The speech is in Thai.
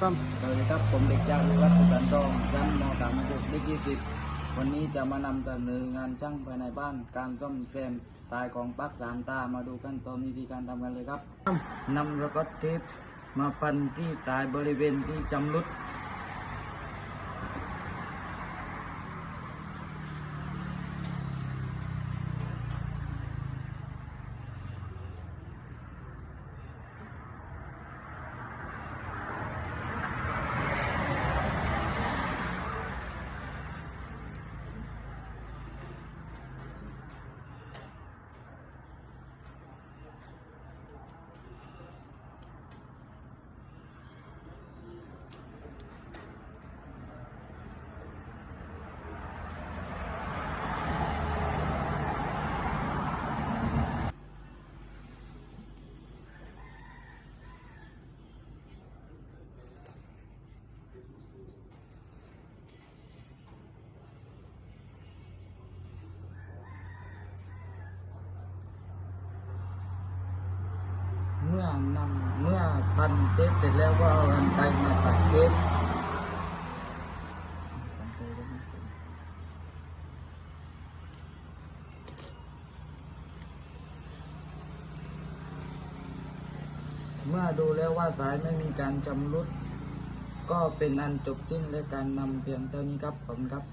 ซ้สวัสดีครับผมเด็กจากวิวัฒน์สุขันทองย้นมสามจุดเลขยี่สิบวันนี้จะมานำเสนองานช่างภายในบ้านการซ่อมแซมสายของปลั๊กสามตามาดูขั้นตอนวิธีการทำกันเลยครับนำสกอตเทปมาพันที่สายบริเวณที่จำรุด เมื่อนำเมื่อพันเทปเสร็จแล้วก็เอากันไกรมาตัดเทปเมื่อดูแล้วว่าสายไม่มีการชำรุด ก็เป็นอันจบสิ้นและการนำเพียงเท่านี้ครับผมครับ